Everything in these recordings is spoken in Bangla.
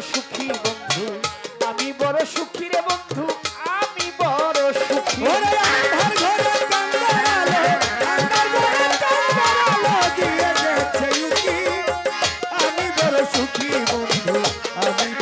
সুখী বন্ধু আমি বড় সুখী রে বন্ধু, আমি বড় সুখী। আমি বড় সুখী বন্ধু, আমি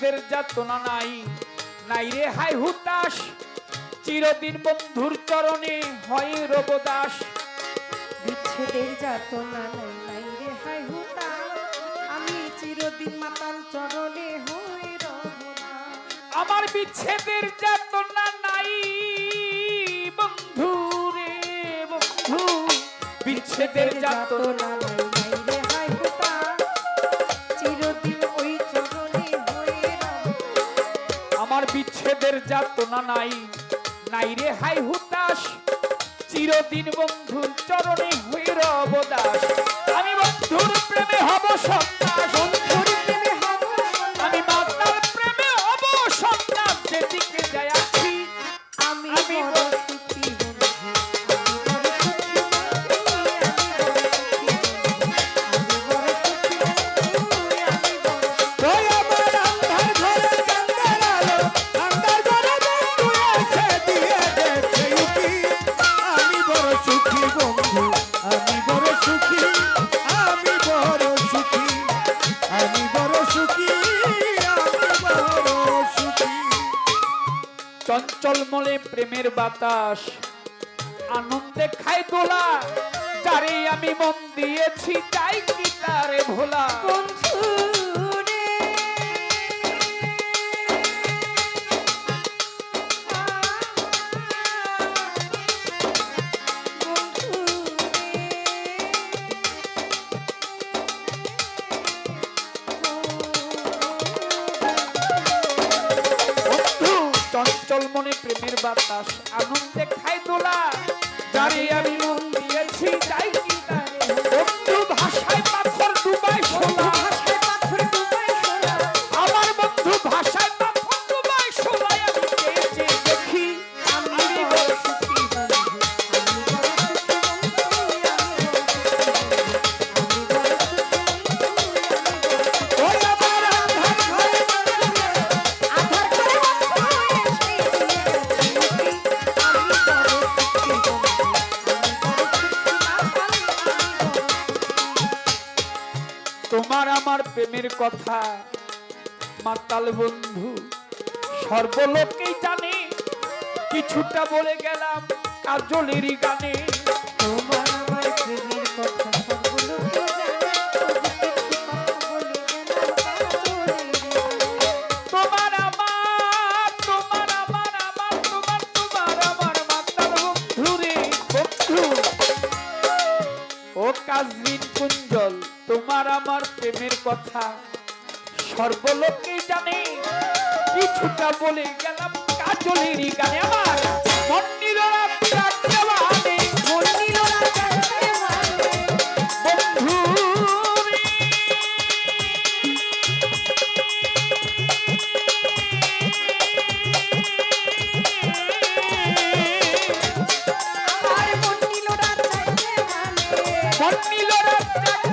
বিচ্ছেদের যাতনা নাই নাই রে হাই হুতাশ। চিরদিন বন্ধুর চরণে হয় রবদাস। বিচ্ছেদের যাতনা নাই নাই রে হাই হুতা আমি চিরদিন মাতাল চরণে হয়ে রব না আমার বিচ্ছেদের যাতনা নাই বন্ধু রে বন্ধু। বিচ্ছেদের যাতনা যাতনা নাই নাই বিচ্ছেদের যাতনা নাই। নাই রে হাই হুতাশ। চিরদিন বন্ধুর চরণে হয়ে অবদাস আমি বন্ধুর প্রেমে হব সন্ন্যাস চঞ্চল মলে প্রেমের বাতাস। আনন্দে খাই দোলা তারে আমি মন দিয়েছি, তাই কি তারে ভোলা? বন্ধু চঞ্চল মনে প্রেমের বাতাস আনন্দে খাই তোলা। দাঁড়িয়ে আমি মন তোমার আমার প্রেমের কথা। মাতাল বন্ধু সর্বলোকেই জানে কিছুটা বলে গেলাম কাজলেরই গানে। কাজরিন কুঞ্জল তোমার আমার প্রেমের কথা। সর্বলোকে জানে কিছুটা বলে গেলাম কাজলেরই গানে। আমার Thank you.